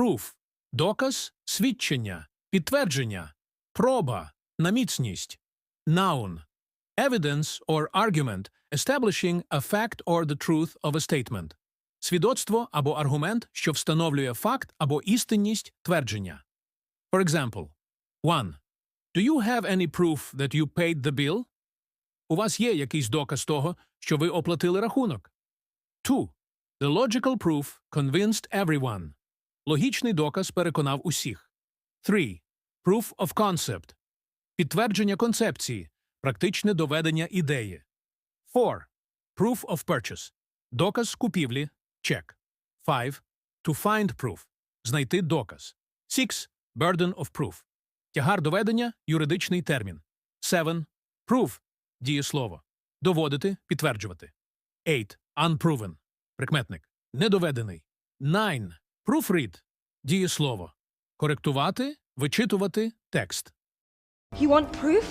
proof – доказ, свідчення, підтвердження, проба, на міцність. Noun – evidence or argument establishing a fact or the truth of a statement. Свідоцтво або аргумент, що встановлює факт або істинність твердження. For example, 1. Do you have any proof that you paid the bill? У вас є якийсь доказ того, що ви оплатили рахунок? 2. The logical proof convinced everyone. Логічний доказ переконав усіх. 3. Proof of concept. Підтвердження концепції, практичне доведення ідеї. 4. Proof of purchase. Доказ купівлі, чек. 5. To find proof. Знайти доказ. 6. Burden of proof. Тягар доведення – юридичний термін. 7. Proof – дієслово. Доводити, підтверджувати. 8. Unproven – прикметник. Недоведений. 9. Proofread – дієслово. Коректувати, вичитувати текст. You want proof?